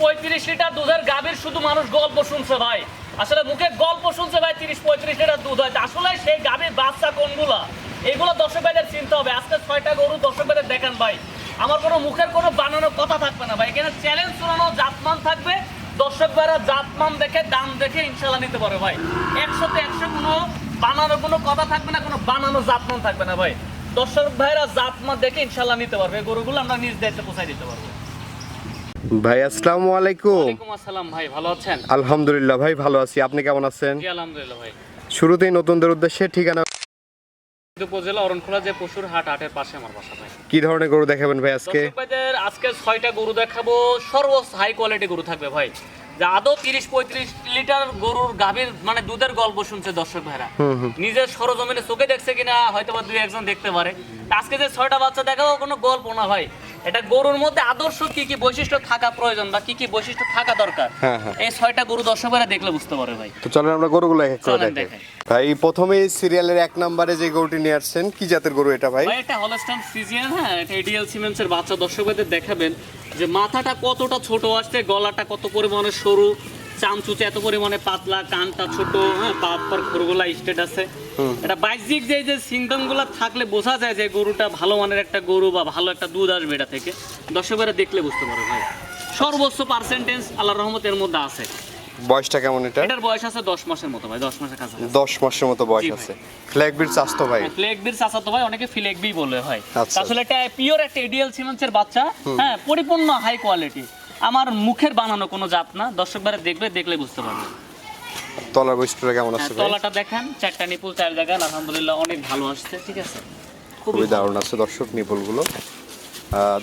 পঁয়ত্রিশ লিটার দুধের গাভীর শুধু মানুষ গল্প শুনছে ভাই। আসলে মুখে গল্প শুনছে ভাই তিরিশ পঁয়ত্রিশ লিটার দুধ হয়। আসলে সেই গাভীর বাচ্চা কোনগুলা? এগুলো দর্শক ভাইদের চিনতে হবে। আজকে ছয়টা গরু দর্শক ভাইদের দেখেন ভাই। আমার কোনো মুখের কোনো বানানো কথা থাকবে না ভাই। এখানে চ্যালেঞ্জ শোনানো জাতমান থাকবে। দর্শক ভাইরা জাতমান দেখে, দাম দেখে ইনশাল্লাহ নিতে পারে ভাই। একশোতে একশো কোনো বানানো কোনো কথা থাকবে না, কোনো বানানো জাতমান থাকবে না ভাই। দর্শক ভাইরা জাতমান দেখে ইনশাল্লাহ নিতে পারবে। গরুগুলো আমরা নিজ দায়িত্বে পৌঁছাই দিতে পারব। ভাই আসসালামু আলাইকুম। আসসালাম ভাই ভালো আছেন? আলহামদুলিল্লাহ ভাই ভালো আছি। আপনি কেমন আছেন? জি আলহামদুলিল্লাহ ভাই। শুরুতেই নতুনদের উদ্দেশ্যে ঠিকানা উপজেলা অরণখোলা যে পশুর হাট হাটের পাশে আমার বাসা ভাই। কি ধরনের গরু দেখাবেন ভাই আজকে? আজকে ছয়টা গরু দেখাবো। সর্বোচ্চ হাই কোয়ালিটি গরু থাকবে ভাই। যা আদৌ তিরিশ পঁয়ত্রিশ লিটার গরুর গাভীর মানে দুধের গল্প শুনছে দর্শক ভাইরা। নিজের সরজমিনে চোখে দেখছে কিনা হয়তো বা দুই একজন দেখতে পারে। আজকে যে ছয়টা বাচ্চা দেখাবো কোনো গল্প না ভাই। এটা গরুর মধ্যে আদর্শ কি কি বৈশিষ্ট্য থাকা প্রয়োজন বা কি কি বৈশিষ্ট্য থাকা দরকার? হ্যাঁ, হ্যাঁ। এই ছয়টা গরু দর্শক দেখলে বুঝতে পারবে ভাই। তো চলেন আমরা গরুগুলো এক এক করে দেখাই। ভাই প্রথমে সিরিয়ালের এক নম্বরে যে গরুটি নিয়ে আসছেন কি জাতের গরু এটা ভাই? ভাই এটা হলস্টাইন সিজিয়ান হ্যাঁ এটা এডিএল সিমেন্টসের বাচ্চা। দর্শকদের দেখাবেন যে মাথাটা কতটা ছোট আসছে গলাটা কত পরিমাণে সরু চামচুচে এত পরিমাণে পাতলা কানটা ছোট হ্যাঁ পাত পর খুরগুলা স্টেট আছে। এটা বাইজিক যে যে সিমটম থাকলে বোঝা যায় যে গরুটা ভালো মানের একটা গরু বা ভালো একটা দুধ আসবে এটা থেকে। দর্শকেরা দেখলে বুঝতে পারে ভাই। সর্বোচ্চ পার্সেন্টেজ আল্লাহর রহমতের মধ্যে আছে। বয়সটা কেমন এটা? এটার বয়স আছে দশ মাসের মতো ভাই দশ মাসের কাছে দশ মাসের মতো বয়স। আছে। ফ্ল্যাগ বিট চাস্তো ভাই। ফ্লেক বির চাচা তো ভাই অনেকে ফ্লেক বি বলে হয়। আচ্ছা। আসলে এটা পিওর একটা এডিএল সিমেন্সের বাচ্চা হ্যাঁ পরিপূর্ণ হাই কোয়ালিটি আমার মুখের বানানো কোনো জাত না। দর্শক বারে দেখবে দেখলে বুঝতে পারবে। তলার বৈশিষ্ট্যটা কেমন হ্যাঁ, আছে ভাই? তলাটা দেখেন চারটা নিপুল চার জায়গায় আলহামদুলিল্লাহ অনেক ভালো আসছে ঠিক আছে? খুবই দারুণ আছে দর্শক নিপুলগুলো।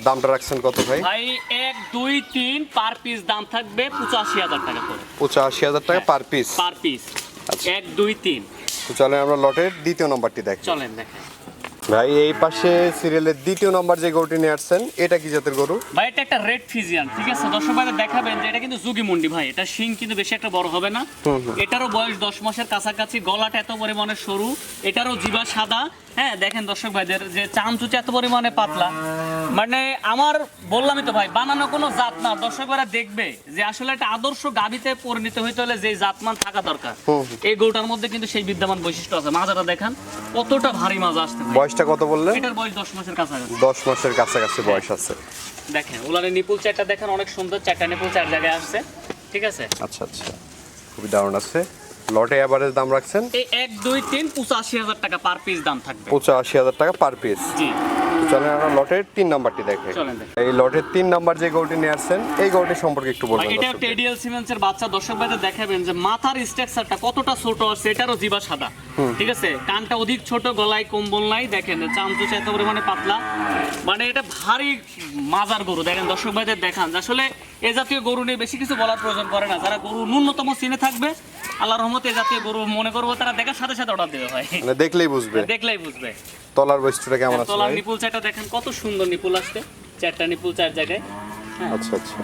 দামটা রাখছেন কত ভাই? ভাই এক দুই তিন পার পিস দাম থাকবে পঁচাশি হাজার টাকা করে। পঁচাশি হাজার টাকা পার পিস? Per piece. আচ্ছা। এক দুই তিন। তো চলেন আমরা লটের দ্বিতীয় নম্বরটি দেখি। চলেন দেখেন। ভাই এই পাশে সিরিয়ালের দ্বিতীয় নম্বর যে গরুটি নিয়ে আসছেন এটা কি জাতের গরু? ভাই এটা একটা রেড ফিজিয়ান ঠিক আছে? দর্শক ভাইরা দেখাবেন যে এটা কিন্তু যুগি মুন্ডি ভাই। এটা শিং কিন্তু বেশি একটা বড় হবে না। এটারও বয়স দশ মাসের কাছাকাছি। গলাটা এত পরিমাণে সরু এটারও জিবা সাদা। হ্যাঁ দেখেন দর্শক ভাইদের যে চামচুচে এত পরিমাণে পাতলা। মানে আমার বললামই তো ভাই বানানো কোনো জাত না। দর্শক ভাইরা দেখবে যে আসলে একটা আদর্শ গাবিতে পরিণত হইতে হলে যে জাতমান থাকা দরকার। এই গরুটার মধ্যে কিন্তু সেই বিদ্যমান বৈশিষ্ট্য আছে। মাজাটা দেখান কতটা ভারী মাজা আসতে ভাই বয়সটা কত বললেন এটার বয়স দশ মাসের কাছাকাছি। দশ মাসের কাছাকাছি বয়স আছে। দেখেন ওলানের নিপুল চারটা দেখেন অনেক সুন্দর চারটা নিপুল চার জায়গায় আসছে। ঠিক আছে? আচ্ছা আচ্ছা। খুবই দারুণ আছে। লটে অ্যাভারেজ দাম রাখছেন? এই এক দুই তিন পঁচাশি হাজার টাকা পার পিস দাম থাকবে। পঁচাশি হাজার টাকা পার পিস জি। চলেন আমরা লটের তিন নাম্বারটি দেখে। এই লটের তিন নাম্বার যে গরুটি নিয়ে আসছেন এই গরুটি সম্পর্কে একটু বলবেন এটা দর্শকদের। সিমেন্সের বাচ্চা দর্শক ভাইদের দেখাবেন যে মাথার স্ট্রাকচারটা কতটা ছোট আছে সেটারও জিবা সাদা। ঠিক আছে? কানটা অধিক ছোট গলায় কম্বল নাই দেখেন চামচুচ এত পরিমাণে পাতলা। মানে এটা ভারী মাজার গরু দেখেন দর্শক ভাইদের দেখান আসলে এ জাতীয় গরু নিয়ে বেশি কিছু বলার প্রয়োজন করে না। যারা গরু ন্যূনতম চিনে থাকবে আল্লাহ রহমতে এ জাতীয় গরু মনে করব তারা দেখার সাথে সাথে অর্ডার দেবে হয় মানে দেখলেই বুঝবে। দেখলেই বুঝবে। তলার বৈশিষ্ট্যটা কেমন আছে তলার নিপুল চারটা দেখেন কত সুন্দর নিপুল আসছে। চারটা নিপুল চার জায়গায়। হ্যাঁ। আচ্ছা আচ্ছা।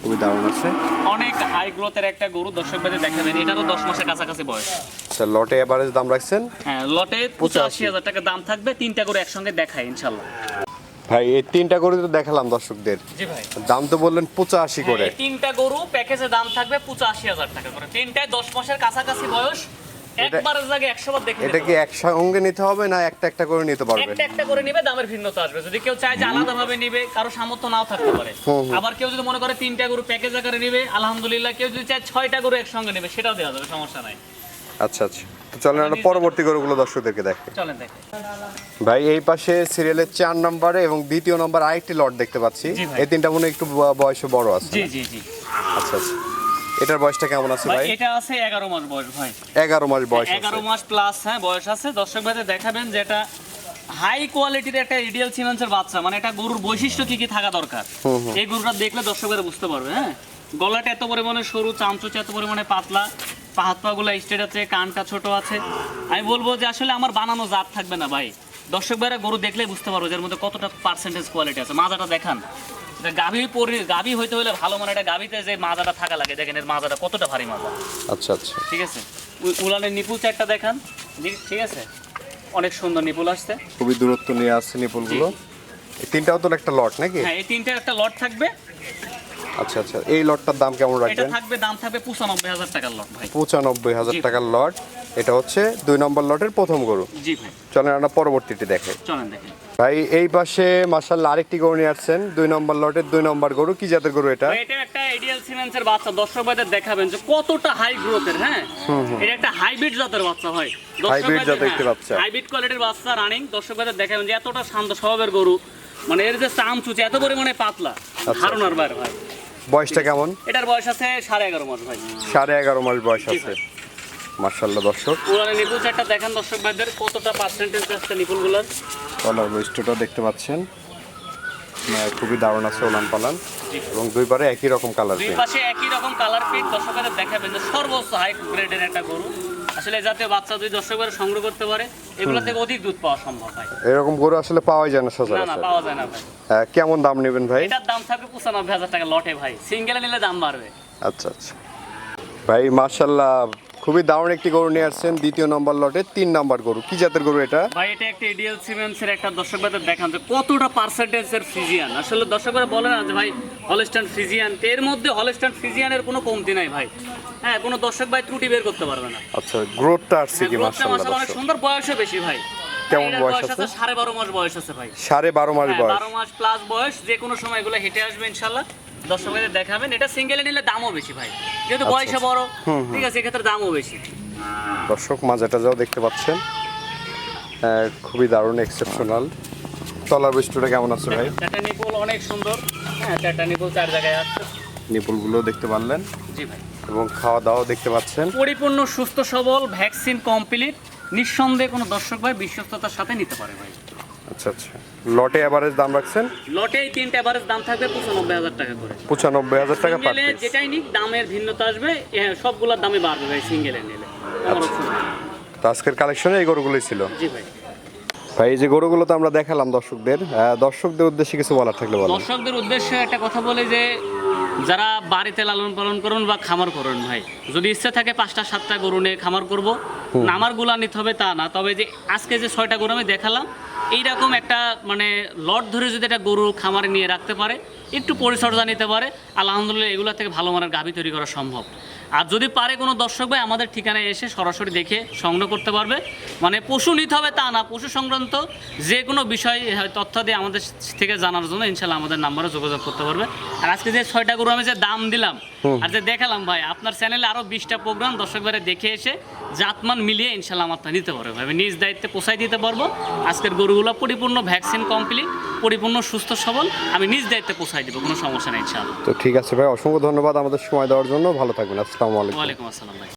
খুবই দারুণ আছে। অনেক হাই গ্রোথের একটা গরু দর্শক দেখাবেন। এটারও দশ মাসের কাছাকাছি বয়স। আচ্ছা লটে অ্যাভারেজ দাম রাখছেন? হ্যাঁ লটে পঁচাশি হাজার টাকা দাম থাকবে। তিনটা করে একসঙ্গে দেখায় ইনশাল্লাহ। ভাই এই তিনটা গরু তো দেখালাম দর্শকদের। জি ভাই। দাম তো বললেন পঁচাশি করে। এই তিনটা গরু প্যাকেজে দাম থাকবে পঁচাশি হাজার টাকা করে। তিনটায় দশ মাসের কাছাকাছি বয়স। একবারের জায়গায় একশো বার দেখে এটা কি একসঙ্গে নিতে হবে না একটা একটা করে নিতে পারবেন? একটা একটা করে নিবে দামের ভিন্নতা আসবে। যদি কেউ চায় যে আলাদা ভাবে নিবে কারও সামর্থ্য নাও থাকতে পারে। আবার কেউ যদি মনে করে তিনটা গরু প্যাকেজ আকারে নিবে আলহামদুলিল্লাহ কেউ যদি চায় ছয়টা গরু একসঙ্গে নেবে সেটাও দেওয়া যাবে সমস্যা নাই। আচ্ছা আচ্ছা। চলেন আমরা পরবর্তী গরুগুলো দর্শকদেরকে দেখে। চলেন দেখে। ভাই এই পাশে সিরিয়ালের চার নম্বরে এবং দ্বিতীয় নম্বর আরেকটি লট দেখতে পাচ্ছি। এই তিনটা মনে একটু বয়সে বড় আছে জি জি জি। আচ্ছা আচ্ছা। এটার বয়সটা কেমন আছে ভাই এটা আছে এগারো মাস বয়স ভাই। এগারো মাস বয়স এগারো আছে মাস প্লাস হ্যাঁ বয়স আছে। দর্শক ভাইদের দেখাবেন যে এটা হাই কোয়ালিটির একটা ইডিয়াল সিমেন্সের বাচ্চা। মানে এটা গরুর বৈশিষ্ট্য কি কি থাকা দরকার? এই গরুটা দেখলে দর্শক বুঝতে পারবে হ্যাঁ? গলাটা এত পরিমাণে সরু চামচুচ এত পরিমাণে পাতলা। হাত পা গুলা স্ট্রেট আছে কানটা ছোট আছে। আমি বলব যে আসলে আমার বানানো জাত থাকবে না ভাই। দর্শক ভাইরা গরু দেখলেই বুঝতে পারব এর মধ্যে কতটা পার্সেন্টেজ কোয়ালিটি আছে। মাজাটা দেখান। গাভী পরি গাভী হইতে হলে ভালো মানে এটা গাভীতে যে মাজাটা থাকা লাগে দেখেন এর মাজাটা কতটা ভারী মাজা। আচ্ছা আচ্ছা। ঠিক আছে? উলানের নিপুল চারটা দেখান। ঠিক আছে? অনেক সুন্দর নিপুল আসছে। খুবই দূরত্ব নিয়ে আসছে নিপুলগুলো। তিনটাও তো একটা লট নাকি? হ্যাঁ এই তিনটা একটা লট থাকবে। আচ্ছা আচ্ছা। এই লটটার দাম কেমন এটা থাকবে দাম থাকবে পঁচানব্বই হাজার টাকার লট ভাই। পঁচানব্বই হাজার জি। টাকার লট। এটা হচ্ছে দুই নম্বর লটের প্রথম গরু। জি ভাই। চলেন আমরা পরবর্তীটি দেখে। চলেন দেখেন। ভাই এই পাশে মার্শাল্লাহ আরেকটি গরু নিয়ে আসছেন। দুই নম্বর লটের দুই নম্বর গরু। কি জাতের গরু এটা? এটা একটা এডিএল সিমেন্সের বাচ্চা। দর্শক ভাইদের দেখাবেন যে কতটা হাই গ্রোথের হ্যাঁ? এটা একটা হাইব্রিড জাতের বাচ্চা হয় Hybrid জাতের একটি বাচ্চা। হাইব্রিড কোয়ালিটির বাচ্চা রানিং দর্শক ভাইদের দেখাবেন যে এতটা শান্ত স্বভাবের গরু। মানে এর যে চাম চুচে এত পরিমাণে পাতলা। আচ্ছা। ধারণার বাইরে ভাই। বয়সটা কেমন? এটার বয়স আছে সাড়ে এগারো মাস ভাই। সাড়ে এগারো মাস বয়স আছে। মার্শাল্লাহ দর্শক। পুরানো নিপুল চারটা দেখেন দর্শক ভাইদের কতটা পার্সেন্টেজ আছে নিপুলগুলোর কলার বৈশিষ্ট্যটা দেখতে পাচ্ছেন। খুবই দারুণ আছে ওলান পালান। এবং দুই পারে একই রকম কালার দুই পাশে একই রকম কালার প্রিন্ট দর্শক ভাইদের দেখাবেন যে সর্বোচ্চ হাই গ্রেডের একটা গরু। আসলে যাতে জাতীয় বাচ্চা যদি দর্শক বারে সংগ্রহ করতে পারে এগুলো থেকে অধিক দুধ পাওয়া সম্ভব হয় এরকম গরু আসলে পাওয়া যায় না না না পাওয়া যায় না ভাই। কেমন দাম নেবেন ভাই? এটার দাম থাকবে পঁচানব্বই হাজার টাকা লটে ভাই। সিঙ্গেলে নিলে দাম বাড়বে। আচ্ছা আচ্ছা। ভাই মার্শাল্লাহ খুবই দারুণ একটি গরু নিয়ে আসছেন দ্বিতীয় নম্বর লটে তিন নম্বর গরু। কি জাতের গরু এটা? ভাই এটা একটা এডিএল সিমেন্সের একটা দর্শক ভাইদের দেখান যে কতটা পার্সেন্টেজ এর ফ্রিজিয়ান আসলে দর্শক ভাই বলে না যে ভাই হলস্টান ফ্রিজিয়ান এর মধ্যে হলস্টান ফ্রিজিয়ানের কোনো কমতি নাই ভাই। হ্যাঁ কোনো দর্শক ভাই ত্রুটি বের করতে পারবে না। আচ্ছা গ্রোথটা আসছে কি মাশাআল্লাহ অনেক সুন্দর বয়সও বেশি ভাই। কেমন বয়স আছে? সাড়ে বারো মাস বয়স আছে ভাই। সাড়ে বারো মাস হ্যাঁ, বয়স। বারো মাস প্লাস বয়স যে কোনো সময় এগুলো হেঁটে আসবে ইনশাল্লাহ দর্শকদের দেখাবেন এটা সিঙ্গেলে নিলে দামও বেশি ভাই। যেহেতু আচ্ছা, বয়সে বড় ঠিক আছে এক্ষেত্রে দামও বেশি। দর্শক মাজাটা যাও দেখতে পাচ্ছেন। খুবই দারুণ এক্সেপশনাল তলার বৈশিষ্ট্যটা কেমন আছে ভাই? চারটা নিপুল অনেক সুন্দর। হ্যাঁ চারটা নিপুল চার জায়গায় আছে। নিপুলগুলো দেখতে পারলেন। জি ভাই। এবং খাওয়া দাওয়া দেখতে পাচ্ছেন। পরিপূর্ণ সুস্থ সবল ভ্যাকসিন কমপ্লিট নিঃসন্দেহে কোনো দর্শক ভাই বিশ্বস্ততার সাথে নিতে পারে ভাই। আচ্ছা আচ্ছা। লটে অ্যাভারেজ দাম রাখছেন? লটে এই তিনটা এভারেজ দাম থাকবে পঁচানব্বই হাজার টাকা করে। পঁচানব্বই হাজার টাকা পার সিঙ্গেলে যেটাই নিক দামের ভিন্নতা আসবে। সবগুলোর দামে বাড়বে ভাই সিঙ্গেলে নিলে। নাই। তো আজকের কালেকশনে এই গরুগুলোই ছিল? জি ভাই। ভাই এই যে গরুগুলো তো আমরা দেখালাম দর্শকদের। দর্শকদের উদ্দেশ্যে কিছু বলার থাকলে বলো দর্শকদের উদ্দেশ্যে একটা কথা বলে যে যারা বাড়িতে লালন পালন করুন বা খামার করুন ভাই যদি ইচ্ছে থাকে পাঁচটা সাতটা গরু নিয়ে খামার করব। আমারগুলা নিতে হবে তা না তবে যে আজকে যে ছয়টা গরু আমি দেখালাম এইরকম একটা মানে লট ধরে যদি একটা গরু খামারে নিয়ে রাখতে পারে একটু পরিচর্যা নিতে পারে আলহামদুলিল্লাহ এগুলো থেকে ভালো মানের গাভী তৈরি করা সম্ভব। আর যদি পারে কোনো দর্শক ভাই আমাদের ঠিকানায় এসে সরাসরি দেখে সংগ্রহ করতে পারবে। মানে পশু নিতে হবে তা না পশু সংক্রান্ত যে কোনো বিষয় তথ্য দিয়ে আমাদের থেকে জানার জন্য ইনশাল্লাহ আমাদের নাম্বারে যোগাযোগ করতে পারবে। আর আজকে যে ছয়টা গরু আমি যে দাম দিলাম আর যে দেখালাম ভাই আপনার চ্যানেলে আরও বিশটা প্রোগ্রাম দর্শক ভাইরা দেখে এসে জাতমান মিলিয়ে ইনশাল্লাহ আমারটা নিতে পারবে আমি নিজ দায়িত্বে পোষাই দিতে পারব। আজকের গরুগুলো পরিপূর্ণ ভ্যাকসিন কমপ্লিট। পরিপূর্ণ সুস্থ সবল আমি নিজ দায়িত্বে পৌঁছাই দিব কোনো সমস্যা নেই ইনশাআল্লাহ। তো ঠিক আছে ভাই অসংখ্য ধন্যবাদ আমাদের সময় দেওয়ার জন্য। ভালো থাকবেন আসসালামু আলাইকুম। ওয়ালাইকুম আসসালাম ভাই।